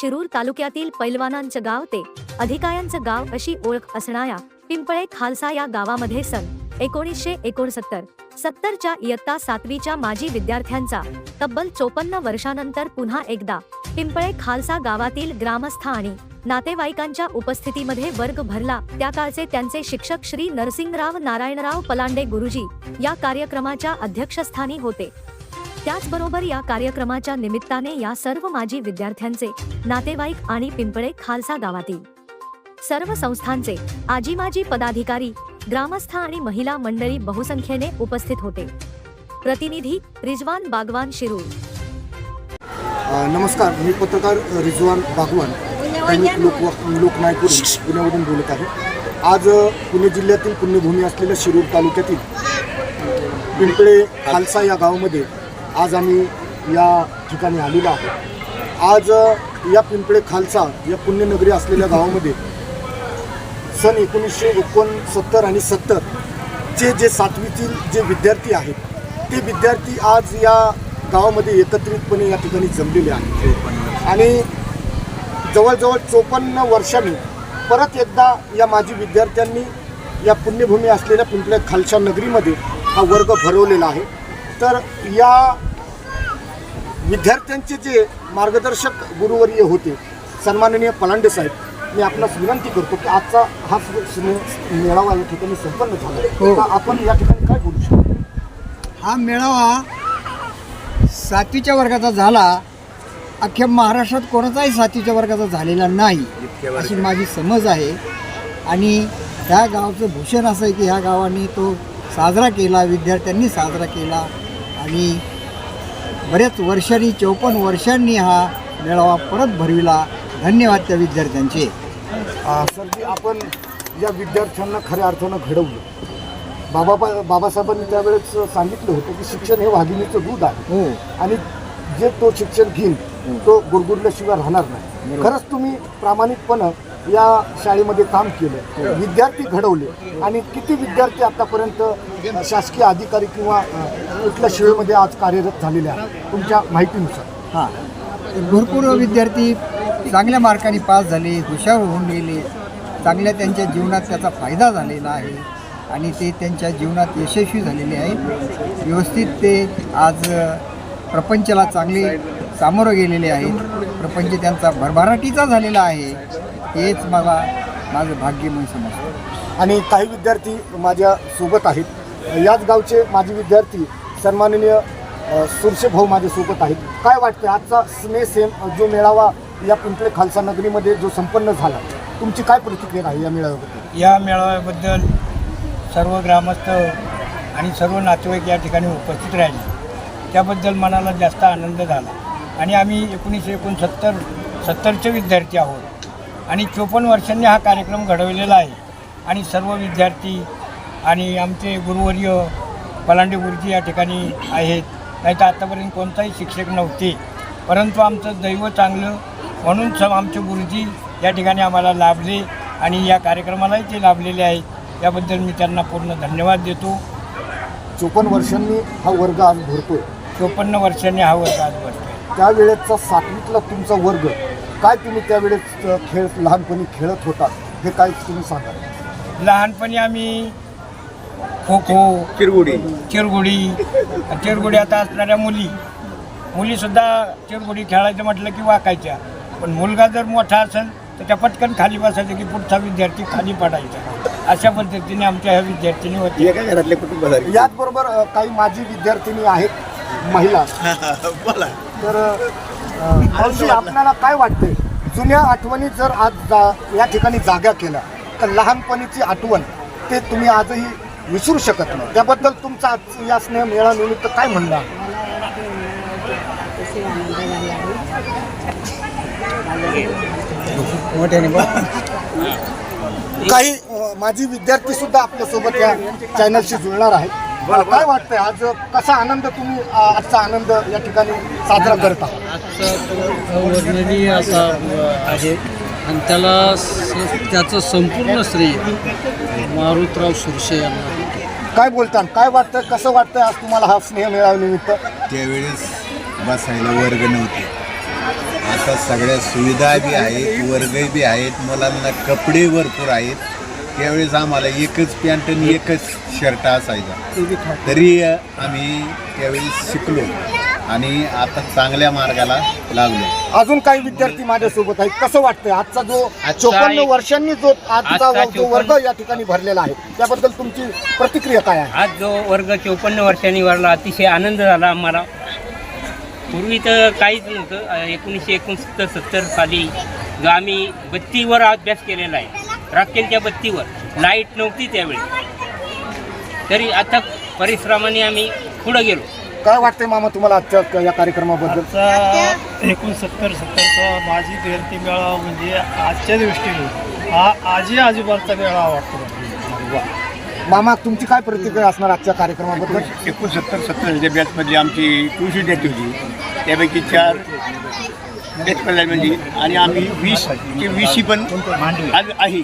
शिरूर तालुक्यातील पैलवानांचं गाव ते अधिकाऱ्यांचं गाव अशी ओळख असणाऱ्या पिंपळे खालसा या गावामध्ये सन एकोणीसशे एकोणसत्तर. सत्तरच्या इयत्ता सातवीच्या माजी विद्यार्थ्यांचा तब्बल चोपन्न वर्षानंतर पुन्हा एकदा पिंपळे खालसा गावातील ग्रामस्थ आणि नातेवाईकांच्या उपस्थितीमध्ये वर्ग भरला. त्या काळचे त्यांचे शिक्षक श्री नरसिंगराव नारायणराव पलांडे गुरुजी या कार्यक्रमाच्या अध्यक्षस्थानी होते. त्याचबरोबर या कार्यक्रमाच्या निमित्ताने या सर्व माजी विद्यार्थ्यांचे नातेवाईक आणि पिंपळे खालसा गावातील सर्व संस्थांचे आजी माजी पदाधिकारी ग्रामस्थ आणि महिला मंडळी बहुसंख्येने उपस्थित होते. प्रतिनिधी रिजवान बागवान शिरूर. नमस्कार मी पत्रकार रिजवान बागवान. लोक पुण्यावरून बोलत आहे. आज पुणे जिल्ह्यातील पुण्यभूमी असलेल्या शिरूर तालुक्यातील पिंपळे खालसा या गावामध्ये आज आम्ही या ठिकाणी आलेलो आहोत. आज या पिंपळे खालसा या पुण्यनगरी असलेल्या गावामध्ये सन एकोणीसशे एकोणसत्तर आणि सत्तर चे जे सातवीतील जे विद्यार्थी आहेत ते विद्यार्थी आज या गावामध्ये एकत्रितपणे या ठिकाणी जमलेले आहेत. आणि जवळजवळ चोपन्न वर्षांनी परत एकदा या माजी विद्यार्थ्यांनी या पुण्यभूमी असलेल्या पिंपळ्या खालच्या नगरीमध्ये हा वर्ग भरवलेला आहे. तर या विद्यार्थ्यांचे जे मार्गदर्शक गुरुवर्य होते सन्माननीय पलांडे साहेब मी आपणास विनंती करतो की आजचा हा मेळावा या ठिकाणी संपन्न झाला. हो. आपण या ठिकाणी काय बोलू शकतो? हा मेळावा सातवीच्या वर्गाचा झाला. अख्ख्या महाराष्ट्रात कोणाचाही सातवीच्या वर्गाचा झालेला नाही अशी माझी समज आहे. आणि ह्या गावाचं भूषण असं आहे की ह्या गावाने तो साजरा केला विद्यार्थ्यांनी साजरा केला. आणि बऱ्याच वर्षांनी चौपन्न वर्षांनी हा मेळावा परत भरविला. धन्यवाद त्या विद्यार्थ्यांचे. सर जी आपण या विद्यार्थ्यांना खऱ्या अर्थानं घडवलं. बाबा बाबासाहेबांनी त्यावेळेस सांगितलं होतं की शिक्षण हे वाघिणीचं दूध आहे. हो. आणि जे तो शिक्षण घेईल तो गुरगुरल्याशिवाय राहणार नाही. खरंच तुम्ही प्रामाणिकपणं या शाळेमध्ये काम केलं. विद्यार्थी घडवले. आणि किती विद्यार्थी आतापर्यंत शासकीय अधिकारी किंवा कुठल्या शाळेमध्ये आज कार्यरत झालेले आहेत. तुमच्या माहितीनुसार. हां. भरपूर विद्यार्थी चांगल्या मार्काने पास झाले हुशार होऊन गेले. चांगल्या त्यांच्या जीवनात त्याचा फायदा झालेला आहे. आणि ते त्यांच्या जीवनात यशस्वी झालेले आहेत. व्यवस्थित ते आज प्रपंचाला चांगले सामोरं गेलेले आहेत. प्रपंच त्यांचा भरभराटीचा झालेला आहे. हेच मला माझं भाग्य म्हणून समजतं. आणि काही विद्यार्थी माझ्या सोबत आहेत. याच गावचे माझे विद्यार्थी सन्माननीय सुरशे भाऊ माझ्यासोबत आहेत. काय वाटते आजचा स्नेह सेम जो मेळावा या पिंपळे खालसा नगरीमध्ये जो संपन्न झाला तुमची काय प्रतिक्रिया आहे या मेळाव्याबद्दल? या मेळाव्याबद्दल सर्व ग्रामस्थ आणि सर्व नातेवाईक या ठिकाणी उपस्थित राहिले. त्याबद्दल मनाला जास्त आनंद झाला. आणि आम्ही एकोणीसशे एकोणसत्तर सत्तरचे विद्यार्थी आहोत. आणि चोपन्न वर्षांनी हा कार्यक्रम घडवलेला आहे. आणि सर्व विद्यार्थी आणि आमचे गुरुवर्य पलांडे गुरुजी या ठिकाणी आहेत. नाही तर आतापर्यंत कोणताही शिक्षक नव्हते. परंतु आमचं दैव चांगलं म्हणून सम आमचे गुरुजी या ठिकाणी आम्हाला लाभले आणि या कार्यक्रमालाही ते लाभलेले आहेत. याबद्दल मी त्यांना पूर्ण धन्यवाद देतो. चोपन्न वर्षांनी हा वर्ग आज भरतोय. चोपन्न वर्षांनी हा वर्ग आज भरतोय. त्यावेळेचा सातवीतला तुमचा वर्ग काय तुम्ही त्यावेळेस अ, खेळ लहानपणी खेळत होता हे काय तुम्ही सांगा? लहानपणी आम्ही खो खो चिरगुडी. चिरगुडी चिरगुडी आता असणाऱ्या मुली. मुलीसुद्धा चिरगुडी खेळायचं म्हटलं की वाकायच्या. पण मुलगा जर मोठा असेल तर त्या पटकन खाली बसायचं की पुढचा विद्यार्थी खाली पडायचा. अशा पद्धतीने आमच्या ह्या विद्यार्थिनी होती एका घरातले कुटुंब याचबरोबर अ, काही माजी विद्यार्थिनी आहेत महिला. बोला. तर अ, मावशी आपल्याला काय वाटते? जुन्या आठवणी जर आज जा या ठिकाणी जाग्या केल्या तर लहानपणीची आठवण ते तुम्ही आजही विसरू शकत नाही. त्याबद्दल तुमचा आज या स्नेह मेळानिमित्त काय म्हणणं आहे? मोठ्याने बघ काही माजी विद्यार्थी सुद्धा आपल्यासोबत या चॅनलशी जुळणार आहेत. काय वाटतंय? आज कसा आनंद तुम्ही आजचा आनंद या ठिकाणी साजरा करता? आजचा वर्णनीय असा आहे. आणि त्याला स त्याचं संपूर्ण श्रेय मारुतराव सुरशे यांना काय बोलता काय वाटतं कसं वाटतंय आज तुम्हाला हा स्नेह मेळाव्यानिमित्त त्यावेळेस बसायला वर्ग नव्हते. आता आता सगळ्या सुविधा बी आहेत वर्ग बी आहेत मुलांना कपडे भरपूर आहेत. त्यावेळेस आम्हाला एकच पॅन्ट आणि एकच शर्ट असायचा. तरी आम्ही त्यावेळेस शिकलो आणि आता चांगल्या मार्गाला लागलो. अजून काही विद्यार्थी माझ्यासोबत आहेत. कसं वाटतंय? आजचा जो आजचा चोपन्न वर्षांनी जो आजचा जो वर्ग या ठिकाणी भरलेला आहे त्याबद्दल तुमची प्रतिक्रिया काय आहे? आज जो वर्ग चौपन्न वर्षांनी वाढला अतिशय आनंद झाला आम्हाला. पूर्वी तर काहीच नव्हतं. एकोणीसशे एकोणसत्तर सत्तर साली जो आम्ही बत्तीवर अभ्यास केलेला आहे राखेलच्या बत्तीवर. लाइट नव्हती त्यावेळी. तरी आता परिश्रमाने आम्ही पुढं गेलो. काय वाटतंय मामा तुम्हाला आजच्या या कार्यक्रमाबद्दल? आजचा एकोणसत्तर सत्तरचा माजी जयंती मेळावा म्हणजे आजच्या दृष्टीने हा आजी आजोबांचा मेळावा वाटतो. मामा तुमची काय प्रतिक्रिया असणार आजच्या कार्यक्रमाबद्दल? एकोणसत्तर सत्तरच्या बॅचमधली आमची वीस विद्यार्थी होती. त्यापैकी चार म्हणजे आणि आम्ही वीस ते वीसही पण आज आहे.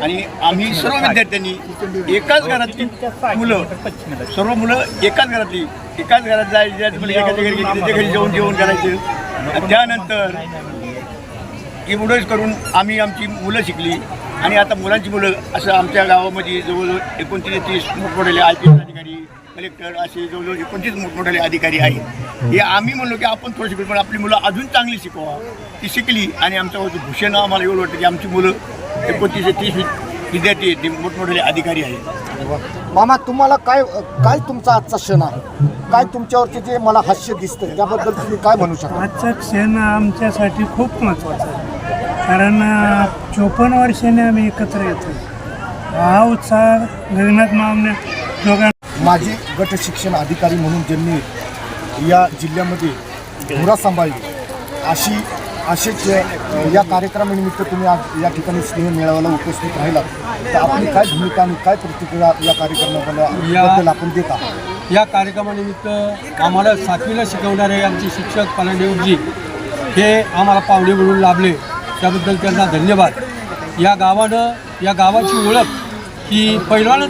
आणि आम्ही सर्व विद्यार्थ्यांनी एकाच घरातली मुलं सर्व मुलं एकाच घरातली एकाच घरात जायची म्हणजे एकाच्या घरी त्याच्या घरी जेवण जेवण करायचं. त्यानंतर एवढंच करून आम्ही आमची मुलं शिकली. आणि आता मुलांची मुलं असं आमच्या गावामध्ये जवळजवळ एकोणतीस तीस मोठमोठे आय पी एस अधिकारी कलेक्टर असे जवळजवळ एकोणतीस मोठमोठे अधिकारी आहेत. हे आम्ही म्हणलो की आपण थोडं शिकलो पण आपली मुलं अजून चांगली शिकवा. ती शिकली आणि आमच्या भूषण आम्हाला एवढं वाटतं की आमची मुलं एकोणतीस ते तीस विद्यार्थी आहेत ते मोठमोठे अधिकारी आहेत. मामा तुम्हाला काय काय तुमचा आजचा क्षण आहे? काय तुमच्यावरचे जे मला हास्य दिसतंय त्याबद्दल तुम्ही काय म्हणू शकता? आजचा क्षण आमच्यासाठी खूप महत्त्वाचा आहे. कारण चोपन्न वर्षाने आम्ही एकत्र येतो हा उत्साह गगनात मावण्या दोघां माजी गट शिक्षण अधिकारी म्हणून ज्यांनी या जिल्ह्यामध्ये धुरा सांभाळली अशी असेच या कार्यक्रमानिमित्त तुम्ही आज या ठिकाणी स्नेह मेळाव्याला उपस्थित राहिलात. तर आपली काय भूमिका आणि काय प्रतिक्रिया या कार्यक्रमाबद्दल आपण देत आहात? या कार्यक्रमानिमित्त आम्हाला सातवीला शिकवणारे आमचे शिक्षक पलादेवजी हे आम्हाला पावणे म्हणून लाभले. त्याबद्दल त्यांना धन्यवाद. या गावानं या गावाची ओळख ही पहिलवान